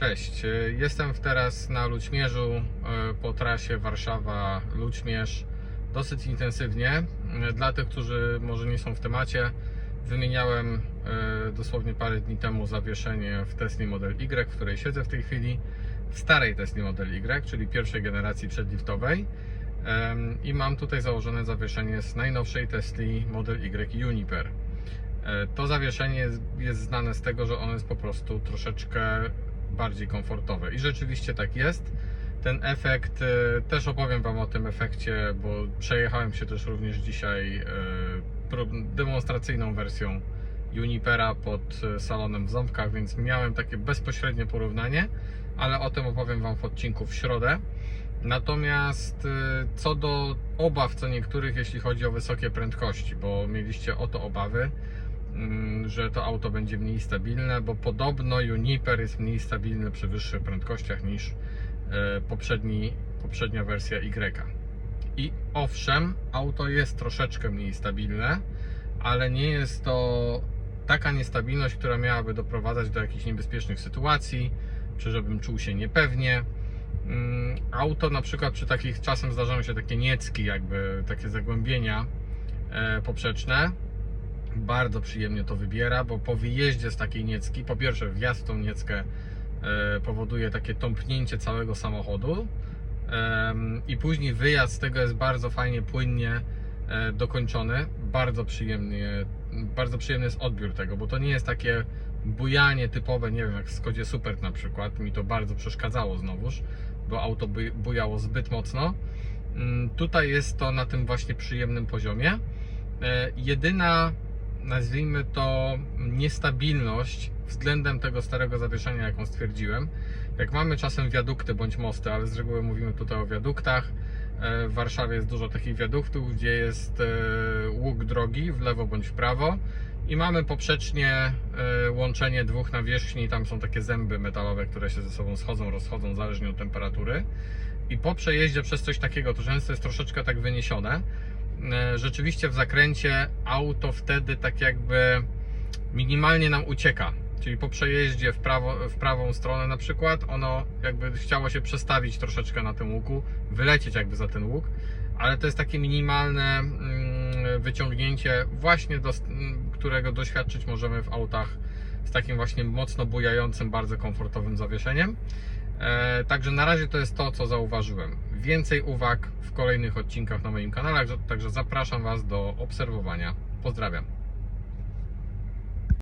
Cześć, y, jestem teraz na Lućmierzu y, po trasie Warszawa-Lućmierz dosyć intensywnie. Y, Dla tych, którzy może nie są w temacie, wymieniałem dosłownie parę dni temu zawieszenie w Tesla Model Y, w której siedzę w tej chwili, w starej Tesla Model Y, czyli pierwszej generacji przedliftowej. I mam tutaj założone zawieszenie z najnowszej Tesli Model Y Uniper. E, To zawieszenie jest, jest znane z tego, że ono jest po prostu troszeczkę bardziej komfortowe. I rzeczywiście tak jest. Ten efekt, e, też opowiem Wam o tym efekcie, bo przejechałem się też również dzisiaj e, demonstracyjną wersją Unipera pod e, salonem w Ząbkach, więc miałem takie bezpośrednie porównanie, ale o tym opowiem Wam w odcinku w środę. Natomiast co do obaw co niektórych, jeśli chodzi o wysokie prędkości, bo mieliście o to obawy, że to auto będzie mniej stabilne, bo podobno Uniper jest mniej stabilny przy wyższych prędkościach niż e, poprzedni, poprzednia wersja Y. I owszem, auto jest troszeczkę mniej stabilne, ale nie jest to taka niestabilność, która miałaby doprowadzać do jakichś niebezpiecznych sytuacji, czy żebym czuł się niepewnie. Mm, Auto na przykład przy takich czasem zdarzają się takie niecki, jakby takie zagłębienia e, poprzeczne. Bardzo przyjemnie to wybiera, bo po wyjeździe z takiej niecki, po pierwsze wjazd w tą nieckę e, powoduje takie tąpnięcie całego samochodu i później wyjazd z tego jest bardzo fajnie, płynnie e, dokończony. Bardzo przyjemnie, bardzo przyjemny jest odbiór tego, bo to nie jest takie bujanie typowe, nie wiem, jak w Skodzie Super na przykład. Mi to bardzo przeszkadzało znowuż, bo auto buj- bujało zbyt mocno. Mm, Tutaj jest to na tym właśnie przyjemnym poziomie. E, Jedyna, nazwijmy to, niestabilność względem tego starego zawieszenia, jaką stwierdziłem. Jak mamy czasem wiadukty bądź mosty, ale z reguły mówimy tutaj o wiaduktach. E, W Warszawie jest dużo takich wiaduktów, gdzie jest e, łuk drogi w lewo bądź w prawo i mamy poprzecznie e, łączenie dwóch nawierzchni. Tam są takie zęby metalowe, które się ze sobą schodzą, rozchodzą zależnie od temperatury. I po przejeździe przez coś takiego, to często jest troszeczkę tak wyniesione. E, Rzeczywiście w zakręcie auto wtedy tak jakby minimalnie nam ucieka. Czyli po przejeździe w, prawo, w prawą stronę na przykład, ono jakby chciało się przestawić troszeczkę na tym łuku, wylecieć jakby za ten łuk, ale to jest takie minimalne mm, wyciągnięcie właśnie, do, którego doświadczyć możemy w autach z takim właśnie mocno bujającym, bardzo komfortowym zawieszeniem. E, także na razie to jest to, co zauważyłem. Więcej uwag w kolejnych odcinkach na moim kanale, także zapraszam Was do obserwowania. Pozdrawiam.